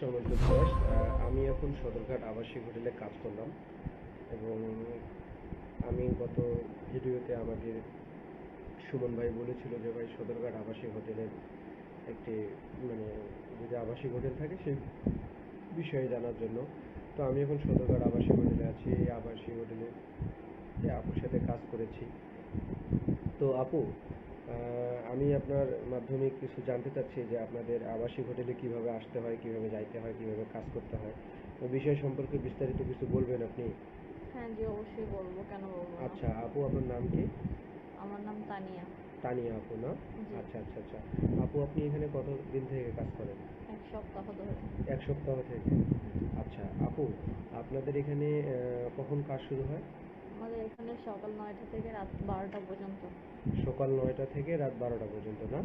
সম্মানিত ভিউয়ার্স আমি এখন সদরঘাট আবাসিক হোটেলে কাজ করলাম এবং আমি গত ভিডিওতে আমাদের সুমন ভাই বলেছিল যে ভাই সদরঘাট আবাসিক হোটেলের একটি মানে যদি আবাসিক হোটেল থাকে সেই বিষয়ে জানার জন্য। তো আমি এখন সদরঘাট আবাসিক হোটেলে আছি, এই আবাসিক হোটেলে আপুর সাথে কাজ করেছি। তো আপু আমি আপনার মাধ্যমে কিছু জানতে চাচ্ছি যে আপনাদের আবাসিক হোটেলে কীভাবে আসতে হয় কীভাবে যাইতে হয় কীভাবে কাজ করতে হয়। ওই বিষয় সম্পর্কে বিস্তারিত কিছু বলবেন আপনি? হ্যাঁ জি অবশ্যই বলব। কেন বলব না? আচ্ছা আপু আপনার নাম কি? আমার নাম তানিয়া। তানিয়া আপু না? জি। আচ্ছা আচ্ছা আচ্ছা। আপু আপনি এখানে কত দিন থেকে কাজ করেন? এক সপ্তাহ ধরে। এক সপ্তাহ থেকে? আচ্ছা আপু আপনাদের এখানে আহ, কখন কাজ শুরু হয়? আমাদের এখানে সকাল নয়টা থেকে রাত বারোটা পর্যন্ত। সকাল নয়টা থেকে রাত বারোটা পর্যন্ত না?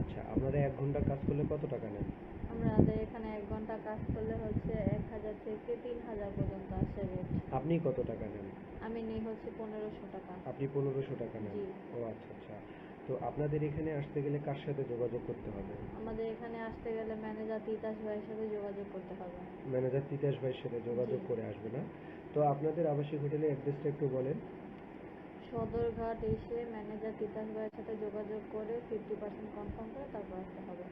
আচ্ছা আপনারা এক ঘণ্টা কাজ করলে কত টাকা নেন? আমাদের এখানে এক ঘণ্টা কাজ করলে হচ্ছে এক হাজার থেকে তিন হাজার পর্যন্ত আসে রেট আপনি কত টাকা নেন? আমি নিই হচ্ছে পনেরোশো টাকা। আপনি পনেরোশো টাকা নেন। ও আচ্ছা আচ্ছা। তো আপনাদের এখানে আসতে গেলে কার সাথে যোগাযোগ করতে হবে? আমাদের এখানে আসতে গেলে ম্যানেজার তিতাস ভাইয়ের সাথে যোগাযোগ করতে হবে। ম্যানেজার তিতাস ভাইয়ের সাথে যোগাযোগ করে আসবে না? তো আপনাদের আবাসিক হোটেলের অ্যাড্রেসটা একটু বলেন। সদরঘাট এসে ম্যানেজার তিতাস ভাইয়ের সাথে যোগাযোগ করে ফিফটি পার্সেন্ট কনফার্ম করে তারপর আসতে হবে।